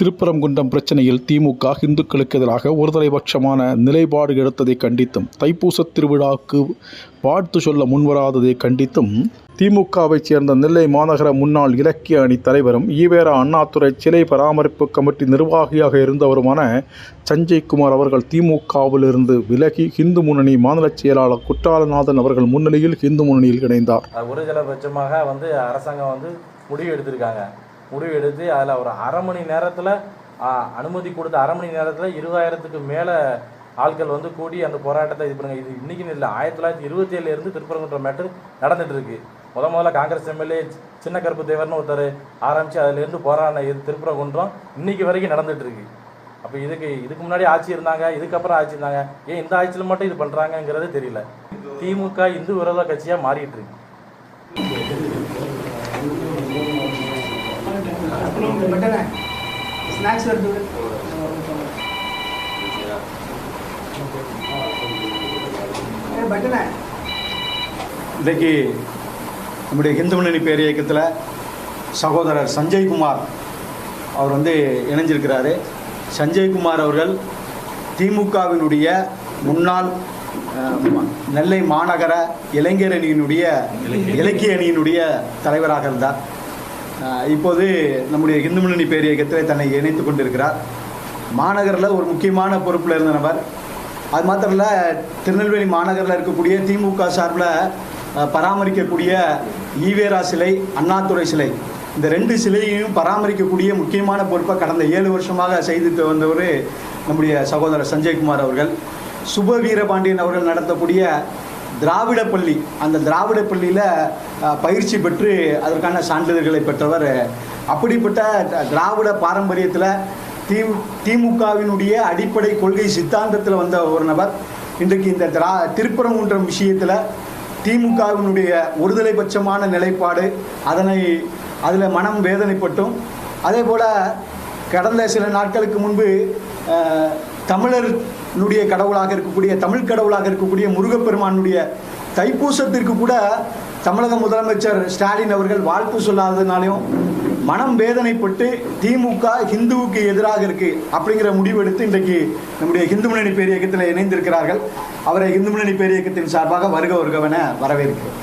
திருப்பரங்குன்றம் பிரச்சனையில் திமுக இந்துக்களுக்கு எதிராக ஒருதலைபட்சமான நிலைப்பாடு எடுத்ததை கண்டித்தும் தைப்பூசத் திருவிழாவுக்கு வாழ்த்து சொல்ல முன்வராததை கண்டித்தும் திமுகவைச் சேர்ந்த நெல்லை மாநகர முன்னாள் இலக்கிய அணி தலைவரும் ஈவேரா அண்ணாதுரை சிலை பராமரிப்பு கமிட்டி நிர்வாகியாக இருந்தவருமான சஞ்சய் குமார் அவர்கள் திமுகவிலிருந்து விலகி இந்து முன்னணி மாநில செயலாளர் குற்றாலநாதன் அவர்கள் முன்னிலையில் இந்து முன்னணியில் இணைந்தார். ஒரு ஒருதலைபட்சமாக வந்து அரசாங்கம் வந்து முடிவு எடுத்திருக்காங்க. முடிவு எடுத்து அதில் ஒரு அரை மணி நேரத்தில் அனுமதி கொடுத்த அரை மணி நேரத்தில் இருபதாயிரத்துக்கு மேலே ஆட்கள் வந்து கூடி அந்த போராட்டத்தை இது பண்ணுங்க. இது இன்றைக்கும் இல்லை. ஆயிரத்தி தொள்ளாயிரத்தி இருபத்தி ஏழுலேருந்து திருப்பரங்குன்ற மேட்டர் நடந்துட்டு இருக்கு. முத முதல்ல காங்கிரஸ் எம்எல்ஏ சின்ன கருப்பு தேவர்னு ஒருத்தர் ஆரம்பித்து அதுலேருந்து போராடின இது திருப்பரங்குன்றம் இன்னைக்கு வரைக்கும் நடந்துட்டு இருக்கு. அப்போ இதுக்கு இதுக்கு முன்னாடி ஆட்சி இருந்தாங்க இதுக்கப்புறம் ஆட்சி இருந்தாங்க. ஏன் இந்த ஆட்சியில் மட்டும் இது பண்ணுறாங்கங்கிறது தெரியல. திமுக இந்து விரோத கட்சியாக மாறிட்டு இருக்கு. உங்களுக்கு பெட்டரா ஸ்நாக்ஸ் எடுத்து இன்றைக்கு நம்முடைய ஹிந்து முன்னணி பேர் இயக்கத்தில் சகோதரர் சஞ்சய் குமார் அவர் வந்து இணைஞ்சிருக்கிறாரு. சஞ்சய் குமார் அவர்கள் திமுகவினுடைய முன்னாள் நெல்லை மாநகர இளைஞர் அணியினுடைய இலக்கிய அணியினுடைய தலைவராக இருந்தார். இப்போது நம்முடைய இந்து முன்னணி பேர் இயக்கத்தில் தன்னை இணைத்து கொண்டிருக்கிறார். மாநகரில் ஒரு முக்கியமான பொறுப்பில் இருந்த நபர் அது மாத்திரம் இல்லை திருநெல்வேலி மாநகரில் இருக்கக்கூடிய திமுக சார்பில் பராமரிக்கக்கூடிய ஈவேரா சிலை அண்ணாதுரை சிலை. இந்த ரெண்டு சிலையையும் பராமரிக்கக்கூடிய முக்கியமான பொறுப்பை கடந்த ஏழு வருஷமாக செய்துட்டு வந்தவர் நம்முடைய சகோதரர் சஞ்சய்குமார் அவர்கள். சுப வீரபாண்டியன் அவர்கள் நடத்தக்கூடிய திராவிட பள்ளி அந்த திராவிட பள்ளியில் பயிற்சி பெற்று அதற்கான சான்றிதழ்களை பெற்றவர். அப்படிப்பட்ட த- திராவிட பாரம்பரியத்தில் தி திமுகவினுடைய அடிப்படை கொள்கை சித்தாந்தத்தில் வந்த ஒரு நபர். இன்றைக்கு இந்த திரா திருப்பரங்குன்றம் விஷயத்தில் திமுகவினுடைய ஒருதலை பட்சமான நிலைப்பாடு அதனை அதில் மனம் வேதனைப்பட்டும். அதே போல் கடந்த சில நாட்களுக்கு முன்பு தமிழர் தமிழர்களுடைய கடவுளாக இருக்கக்கூடிய தமிழ் கடவுளாக இருக்கக்கூடிய முருகப்பெருமானுடைய தைப்பூசத்திற்கு கூட தமிழக முதலமைச்சர் ஸ்டாலின் அவர்கள் வாழ்த்து சொல்லாததுனாலையும் மனம் வேதனைப்பட்டு திமுக ஹிந்துவுக்கு எதிராக இருக்கு அப்படிங்கிற முடிவெடுத்து இன்றைக்கு நம்முடைய ஹிந்து முன்னணி பேரியக்கத்தில் இணைந்திருக்கிறார்கள். அவரை இந்து முன்னணி பேரியக்கத்தின் சார்பாக வருக வருகவென வரவேற்கிறேன்.